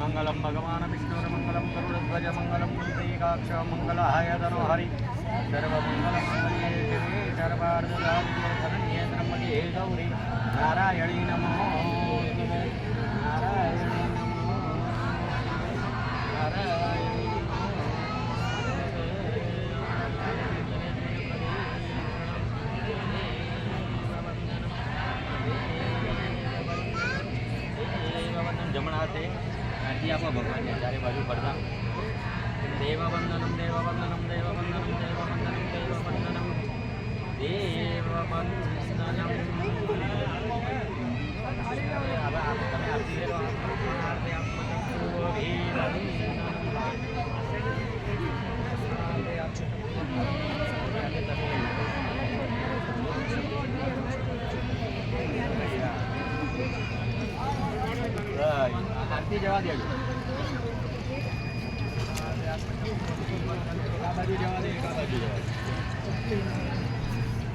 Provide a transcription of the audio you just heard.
మంగళం భగవాన్ విష్ణురమంగళం గరుడధ్వజ మంగళం కుంతీకాక్ష మంగళహాయ ధనోహరి సర్వమంగళమంగళే శివే సర్వార్ధదారిద్ర్యధనన్యే త్రమ్మకే గౌరి. నారాయణీ నమో నారాయణ જમણા હાથે આરતી આપો ભગવાનને ચારે બાજુ પડતા દેવવંદનમ દેવવંદનમ દેવવંદનમ દેવવંદનમ દેવવંદનમ દેવવંદનમ આરતી જવા દેજો. આ બાજુ જવા દે એક આ બાજુ જવા દે.